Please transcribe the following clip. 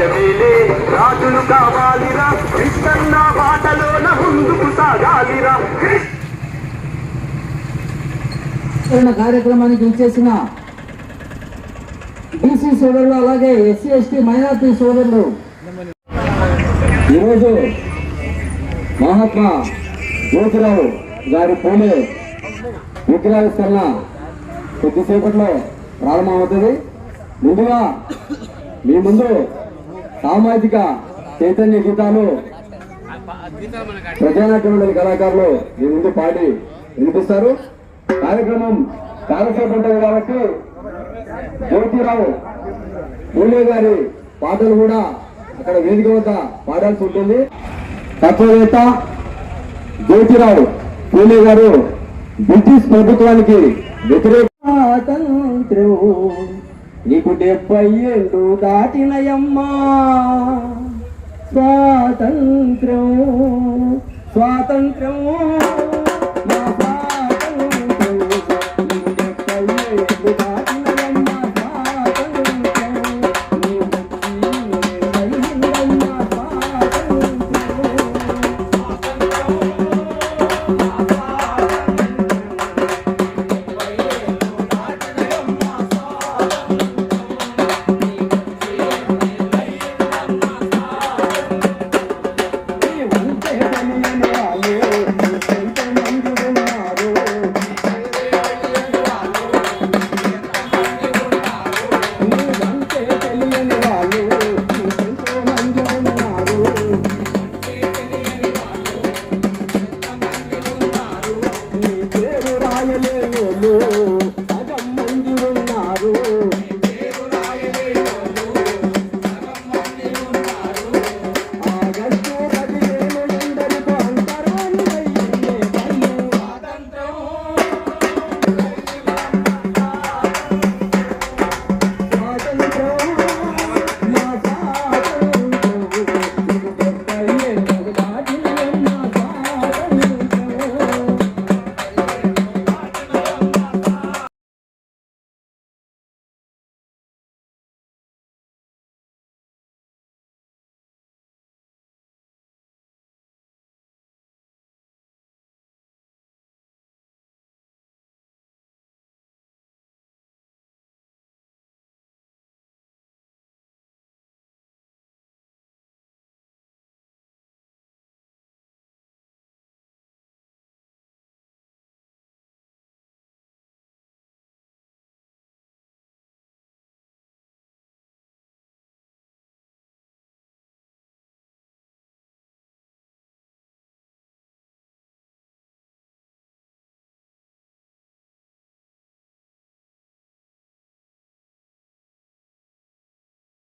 రాజులు కావాలిరా కృష్ణన్న బాటలోన ముందుకు సాగాలిరా. విస్తరణ కార్యక్రమానికి ఇచ్చేసిన బీసీ సోదరులు అలాగే ఎస్సీ ఎస్టీ మైనార్టీ సోదరులు. ఈరోజు మహాత్మా జ్యోతిరావు గారి పూలే విగ్రహావిష్కరణ కొద్దిసేపట్లో ప్రారంభమవుతుంది. ముందుగా మీ ముందు సామాజిక చైతన్య గీతాలు ప్రజానాట్యమండలి కళాకారులు మీ ముందు పాడి వినిపిస్తారు. కార్యక్రమం కాలసేపు ఉంటుంది కాబట్టి జ్యోతిరావు పూలే గారి పాటలు కూడా అక్కడ వేదిక వద్ద పాడాల్సి ఉంటుంది. తత్వవేత్త జ్యోతిరావు పూలే గారు బ్రిటిష్ ప్రభుత్వానికి వ్యతిరేక స్వాతంత్ర్యం నీకు డెబ్బై ఏళ్ళు దాటినయమ్మా. స్వాతంత్ర్యం స్వాతంత్ర్యం